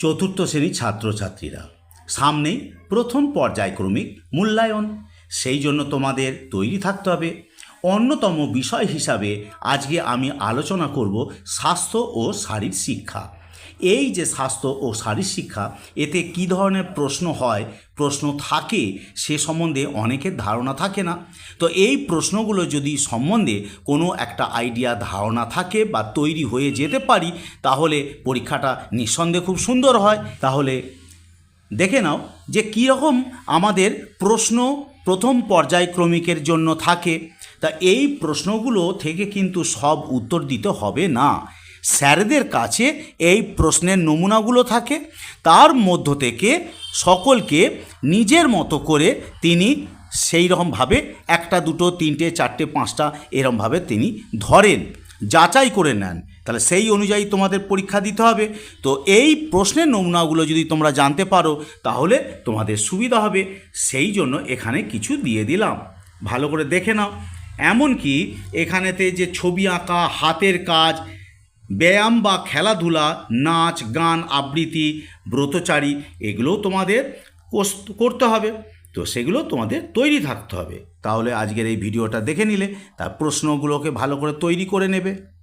চতুর্থ শ্রেণির ছাত্রছাত্রীরা। সামনেই প্রথম পর্যায়ক্রমিক মূল্যায়ন। সেই জন্য তোমাদের তৈরি থাকতে হবে। অন্যতম বিষয় হিসাবে আজকে আমি আলোচনা করব স্বাস্থ্য ও শারীর শিক্ষা। এই যে স্বাস্থ্য ও শারীর শিক্ষা, এতে কী ধরনের প্রশ্ন হয়? প্রশ্ন থাকে, সে সম্বন্ধে অনেকের ধারণা থাকে না। তো এই প্রশ্নগুলো যদি সম্বন্ধে কোনো একটা আইডিয়া ধারণা থাকে বা তৈরি হয়ে যেতে পারি, তাহলে পরীক্ষাটা নিঃসন্দেহে খুব সুন্দর হয়। তাহলে দেখে নাও যে কীরকম আমাদের প্রশ্ন প্রথম পর্যায়ক্রমিকের জন্য থাকে। তা এই প্রশ্নগুলো থেকে কিন্তু সব উত্তর দিতে হবে না। স্যারদের কাছে এই প্রশ্নের নমুনাগুলো থাকে। তার মধ্য থেকে সকলকে নিজের মতো করে তিনি সেই রকমভাবে একটা দুটো, তিনটে, চারটে, পাঁচটা এরমভাবে তিনি ধরেন, যাচাই করে নেন। তাহলে সেই অনুযায়ী তোমাদের পরীক্ষা দিতে হবে। তো এই প্রশ্নের নমুনাগুলো যদি তোমরা জানতে পারো, তাহলে তোমাদের সুবিধা হবে। সেই জন্য এখানে কিছু দিয়ে দিলাম। ভালো করে দেখে নাও। এমনকি এখানেতে যে ছবি আঁকা, হাতের কাজ ব্যায়াম বা খেলাধুলা, নাচ, গান, আবৃত্তি, ব্রতচারী এগুলোও তোমাদের করতে হবে। তো সেগুলো তোমাদের তৈরি থাকতে হবে। তাহলে আজকের এই ভিডিওটা দেখে নিলে, তার প্রশ্নগুলোকে ভালো করে তৈরি করে নেবে।